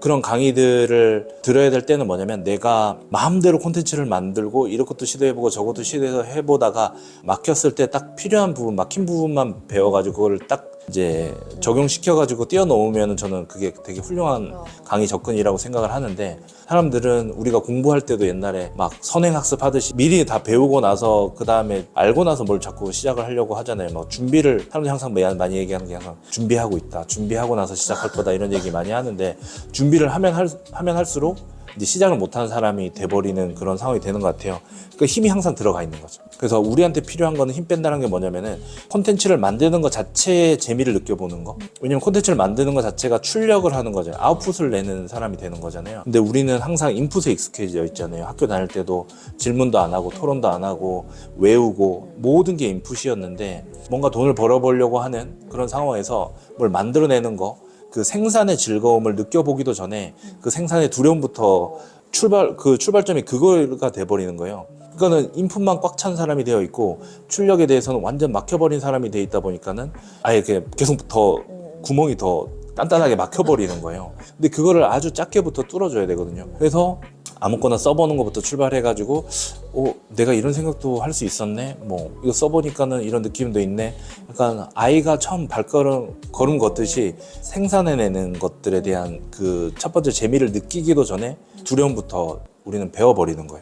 그런 강의들을 들어야 될 때는 뭐냐면 내가 마음대로 콘텐츠를 만들고 이것도 시도해보고 저것도 시도해보다가 막혔을 때 딱 필요한 부분, 막힌 부분만 배워가지고 그걸 딱 이제 적용시켜가지고 뛰어넘으면 저는 그게 되게 훌륭한 강의 접근이라고 생각을 하는데 사람들은 우리가 공부할 때도 옛날에 막 선행학습 하듯이 미리 다 배우고 나서 그 다음에 알고 나서 뭘 자꾸 시작을 하려고 하잖아요. 막 준비를 사람들이 항상 많이- 많이 얘기하는 게 항상 준비하고 있다. 준비하고 나서 시작할 거다 이런 얘기 많이 하는데 준비를 하면 할, 하면 할수록 이제 시작을 못하는 사람이 돼버리는 그런 상황이 되는 것 같아요. 그 힘이 항상 들어가 있는 거죠. 그래서 우리한테 필요한 거는 힘 뺀다는 게 뭐냐면은 콘텐츠를 만드는 것 자체의 재미를 느껴보는 거. 왜냐면 콘텐츠를 만드는 것 자체가 출력을 하는 거잖아요. 아웃풋을 내는 사람이 되는 거잖아요. 근데 우리는 항상 인풋에 익숙해져 있잖아요. 학교 다닐 때도 질문도 안 하고 토론도 안 하고 외우고 모든 게 인풋이었는데 뭔가 돈을 벌어보려고 하는 그런 상황에서 뭘 만들어내는 거 그 생산의 즐거움을 느껴보기도 전에 그 생산의 두려움부터 출발 그 출발점이 그거가 돼버리는 거예요. 그거는 인풋만 꽉 찬 사람이 되어 있고 출력에 대해서는 완전 막혀버린 사람이 돼 있다 보니까는 아예 그 계속 더 구멍이 더 단단하게 막혀버리는 거예요. 근데 그거를 아주 작게부터 뚫어줘야 되거든요. 그래서 아무거나 써보는 것부터 출발해가지고, 어, 내가 이런 생각도 할 수 있었네. 뭐 이거 써보니까는 이런 느낌도 있네. 약간 아이가 처음 발걸음 걸음 걷듯이 생산해내는 것들에 대한 그 첫 번째 재미를 느끼기도 전에 두려움부터 우리는 배워버리는 거예요.